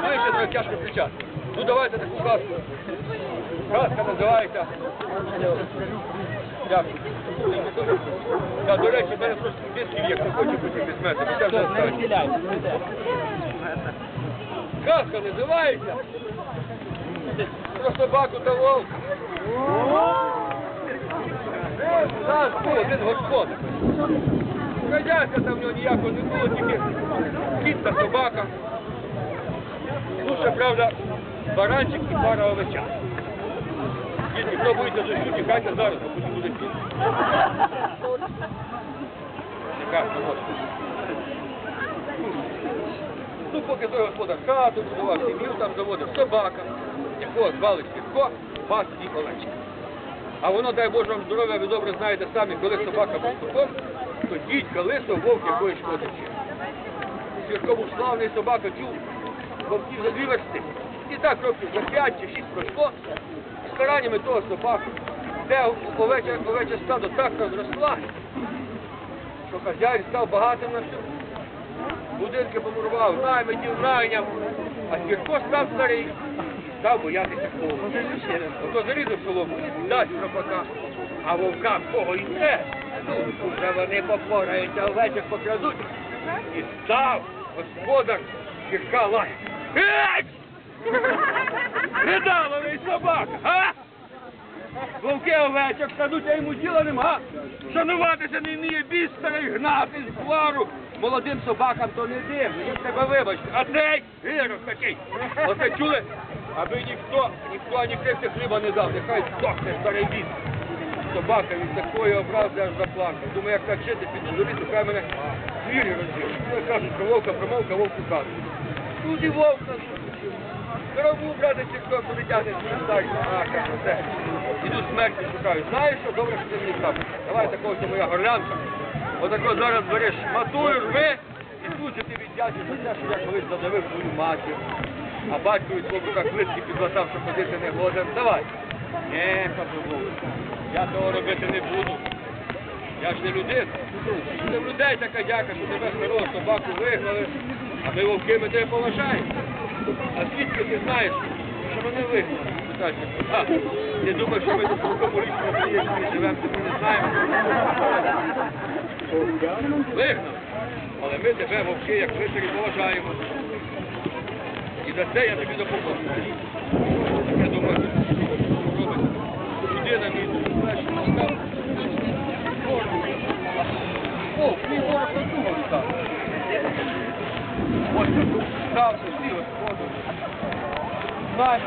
ближче, то тяжко кричати. Ну давайте таку казку. Казка називається. Дякую. До речі, мене трошки дисків хто хоче бути письменником. Я вже останній. Казка називається. Про собаку та вовка. Нас був один господар. Хазяйства там в нього ніякого не було, тільки кіт та собака. Правда, баранчик і пара овеча. Діти, хто боїться дощу, тікайте зараз, бо потім буде піти. Така, от. Ну, поки той господар хату будував, сім'ю там заводив, собака, якого звали Сірко, пас і овечка. А воно, дай Боже вам здоров'я, ви добре знаєте самі, коли собака був скотом, то дідька лисо вовк якої шкоди. Сірко був славний собака, чув вовків за дві версти. І так років за п'ять чи шість пройшло, стараннями того собаки, де овеча, овеча стадо так розросла, що хазяїн став багатим на всю. Будинки помурував, наймитів найняв, а Сірко став старий, став боятися холоду. Ото зарізав солому, дасть пропака, а вовкам кого йде, вже вони попораються, овечок покрадуть. І став господар Сірка лає. Недаловий собака, а? Вовки овечок крадуть, а йому діла нема. Шануватися не вміє біс старий гнати з двору. Молодим собакам то не дивно, їм тебе вибачте. А цей гірок такий. Оце чули? Аби ніхто, ніхто ані крихти хліба не дав, нехай здохне старий біс. Собака від такої образи аж заплакав. Думаю, як так жити, піду хай мене звірі розділи. Кажуть, що вовка промовка, вовку кажуть. Тут і вовка. Траву, брати, сільсько, полетяти, так, а, кажу, все. Іду смерті шукаю. Знаєш що? Добре, що ти мені сказав. Давай такого, що моя горлянка. Отако зараз береш матуй, рви, і тут же ти віддячиш за що я колись задавив твою матір. А батько від так листки підлатав, що ходити не годен. Давай. Кажу, Вовк, я того робити не буду. Я ж не людина. Не в людей така дяка, що тебе старого собаку вигнали, а ми вовки ми тебе поважаємо. А звідки ти знаєш, що мене вигнали? Ти думаєш, що ми тут такому приїзді живемо, то ми не знаємо. Вигнав. Але ми тебе, вовки, як вишері, поважаємо. І за це я тобі допоможу. Я думаю, що робить людина мій знаєш, що став. О, мій ворог надумав став. Ось тут став, сів, воду. Знаємо, А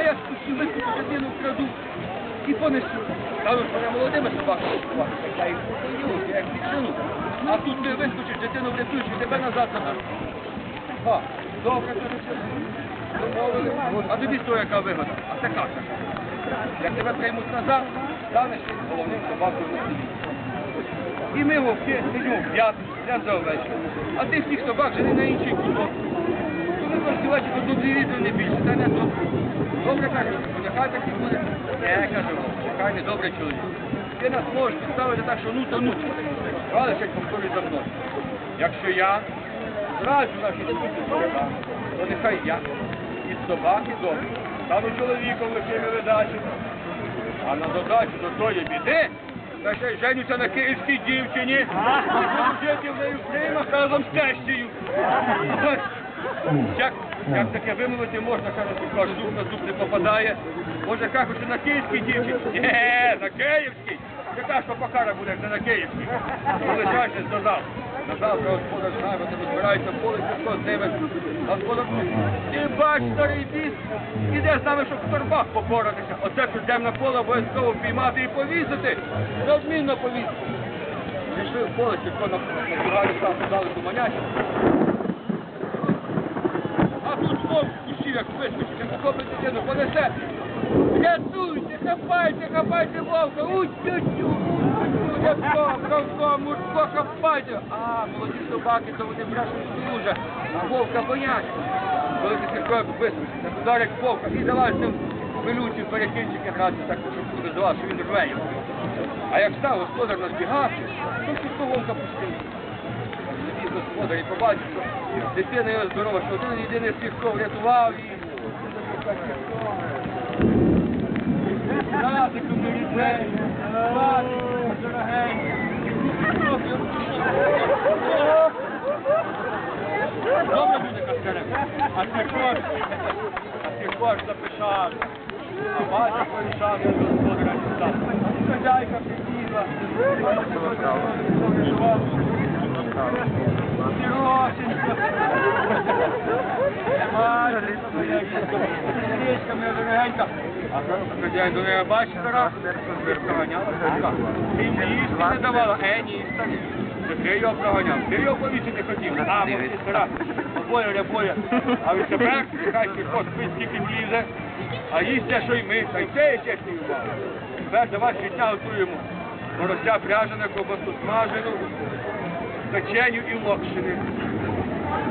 я спустю вискочу, дитину вкраду і понесу. Що я молодими собаками. А тут ти вискочиш, дитину врятуєш і тебе назад заберу. А, добре, то. А тобі що яка вигода? А це каша. Як тебе приймуть назад, станеш головним собакою на селі. І ми вовки сидимо в п'ятницю, я за овечку. А ти всіх собак жени на інший куток. Коли працювати добрі відео не більше, та не добре. Добре кажеш, нехай так і буде. Не, кажу, нехай не добрий чоловік. Ти нас можеш підставити так, що ну то ну. Але ще повторюй за мною. Якщо я зраджу наші студії, то нехай я від собаки добре. Стану чоловіком лихими видачі. А на додачу до тої біди, ще женюся на київській дівчині. Жити в неї в разом з тещею. Як, як таке вимовити можна, кажуть, зуб на зуб не попадає. Може, кажуть, на київській дівчині? Ні, на київській. Яка ж то покара буде, як не на київській. Краще додав. На завтра господар знає, вони збираються в поле, що з ними. Господар, ти бач, старий біс, іде з нами, щоб в торбах попоратися. Оце на поле, обов'язково піймати і повісити. Неодмінно повісити. Пішли в поле, тільки на набігали там, дали туманячі. А тут вовк кущів, як вискочить, як охопить дитину, понесе. Рятуйте, хапайте, хапайте вовка, утю-тю, Рябко, бравко, мурко, хапайте. А, молоді собаки, то вони брешуть дуже, а вовка бояться. Коли ти сіркою вискочить, так ударять вовка і давай з ним велючі перекінчики грати, так щоб буде здавати, що він рве. А як став господар назбігався, то вовка пустив. Господар господарі побачив, що дитина його здорова, що один єдиний свідко врятував її. Добре буде каскарем. А ти кож, а ти кож запишав. А батько порішав, я господаря став. Хазяйка прибігла. Сіросенько. До неї бачиш зараз? Проганяла. Ти їсти не давала? Е, ні, ти його проганяв. Ти його повісити хотів. А, рябоє. А ви тепер, хай сільхоз спить. А їсть те, що й ми. Та й це є чесний умов. Тепер давай щитня готуємо. Морося пряжене, ковбасу смажену, печеню і локшини.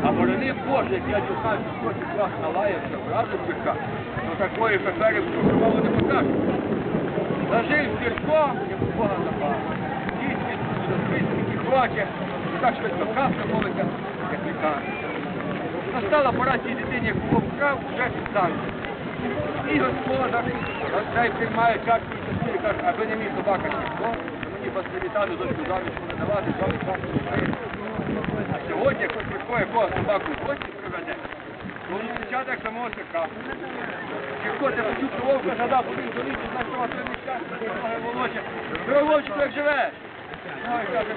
А борони Боже, як я що хоче вас налаявся, вразив бика, то такої фефери пошукало не покажу. Зажив сірко, як Бога запав. Дійсно, заспить, скільки хоче, і так швидко каша молиться, як лікар. Настала пора цій дитині, як вкрав, вже підставив. І господар, цей приймає чарку і частини, каже, аби не мій собака ніхто, паспорітану дочку заміж не давати, заміж вам не А сьогодні, хтось приходить, кого собаку в гості приведе, то він як самого сирка. Сірко, ти почув про вовка, задав, один до лісу, знаєш, що вас приміща, ноги волоче. Здорово, вовчику, як живеш? Ой, каже,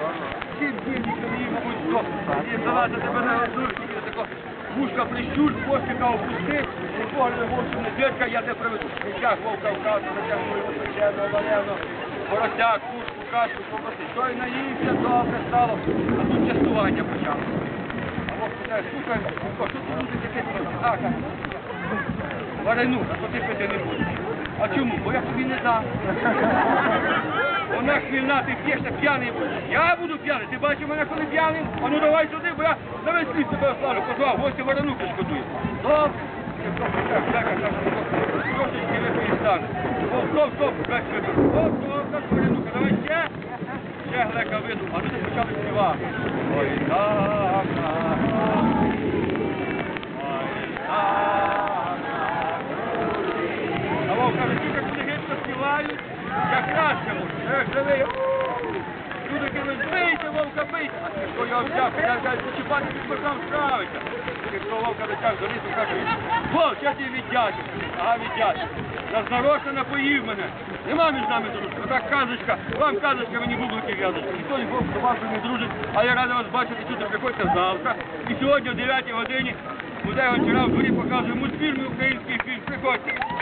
сім днів ніхто не мабуть, здох. І залазить тебе на газурки, і тако, вушка прищур, хвостика опустив, і погляд вовчу не дядька, я тебе приведу. Вовка в хату, натягнув печену, варено, поросяк, кушку, кашку, попроси. Той наївся, добре стало, а тут частування почало. А вовк питає, слухай, що тут люди таке просять? А, каже, Варенух, то ти пити не будеш. А чому? Бо я тобі не дам. Вона хвильна, ти п'єшся, п'яний будеш. Я буду п'яний. Ти бачив мене, коли п'яний? А ну давай сюди, бо я на весь світ тебе ославлю. Позвав, гості варенухи шкодує. Добре. Так, так, так, Трошечки випий стане. Стоп, стоп, весь випив. Стоп, стоп, так, варенуха, давай ще. Ще глека виду. А люди почали співати. Ой, так, так, Ой, так, а вовк каже, тільки коли гидко співають, я краще можу. Живий. Люди кажуть, бийте, вовка, бийте. А Сірко його взяв, я взяв, почіпати під бокам справиться. Сірко вовка дотяг до лісу, каже, вовк, я тобі віддячу. Ага, віддячу. Зазнарочно напоїв мене. Нема між нами дружби. Отак казочка, вам казочка, мені бублики в'язочка. Ніхто ні вовк з собакою не дружить, а я радий вас бачити, тут приходьте завтра. І сьогодні о 9 годині Музей Гончара в дворі показує мультфільм український фільм. Приходьте.